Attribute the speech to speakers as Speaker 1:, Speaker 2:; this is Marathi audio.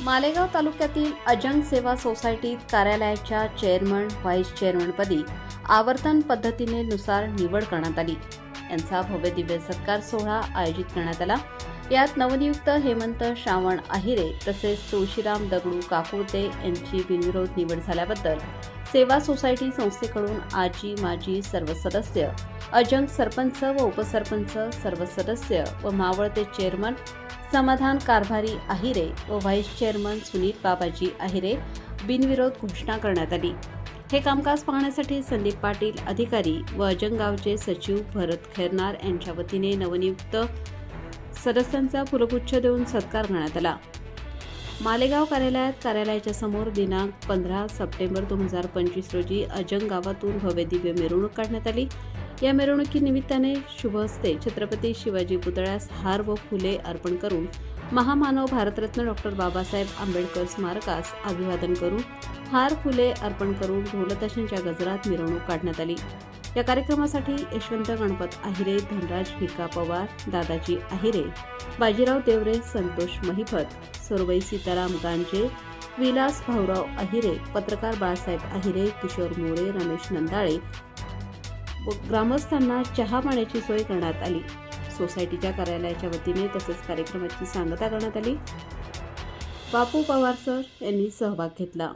Speaker 1: मालेगाव तालुक्यातील अजंग सेवा सोसायटीत कार्यालयाच्या चेअरमन व्हाईस चेअरमनपदी आवर्तन पद्धतीने नुसार निवड करण्यात आली. यांचा भव्य दिव्य सत्कार सोहळा आयोजित करण्यात आला. यात नवनियुक्त हेमंत श्रावण आहिरे तसेच तुळशीराम दगडू काकुळते यांची बिनविरोध निवड झाल्याबद्दल सेवा सोसायटी संस्थेकडून आजी माजी सर्व सदस्य अजंग सरपंच व उपसरपंच सर्व सदस्य व मावळते चेअरमन समाधान कारभारी आहिरे व व्हाईस चेअरमन सुनील बाबाजी आहिरे बिनविरोध घोषणा करण्यात आली. हे कामकाज पाहण्यासाठी संदीप पाटील अधिकारी व अजंगावचे सचिव भरत खैरनार यांच्या वतीने नवनियुक्त सदस्यांचा पुरगुच्छ देऊन सत्कार करण्यात आला. मालेगाव कार्यालयात कार्यालयाच्या समोर दिनांक पंधरा सप्टेंबर दोन हजार पंचवीस रोजी अजंग गावातून भव्यदिव्य मिरवणूक काढण्यात आली. या मिरवणुकीनिमित्ताने शुभ हस्ते छत्रपती शिवाजी पुतळ्यास हार व फुले अर्पण करून महामानव भारतरत्न डॉक्टर बाबासाहेब आंबेडकर स्मारकास अभिवादन करून हार फुले अर्पण करून ढोलताशांच्या गजरात मिरवणूक काढण्यात आली. या कार्यक्रमासाठी यशवंत गणपत आहिरे धनराज भिका पवार दादाजी आहिरे बाजीराव देवरे संतोष महिफत सुरवई सीताराम गांजे विलास भाऊराव आहिरे पत्रकार बाळासाहेब आहिरे किशोर मोरे रमेश नंदाळे. ग्रामस्थांना चहा पाण्याची सोय करण्यात आली. सोसायटीच्या कार्यालयाच्या वतीने तसेच कार्यक्रमाची सांगता करण्यात आली. बापू पवार सर यांनी सहभाग घेतला.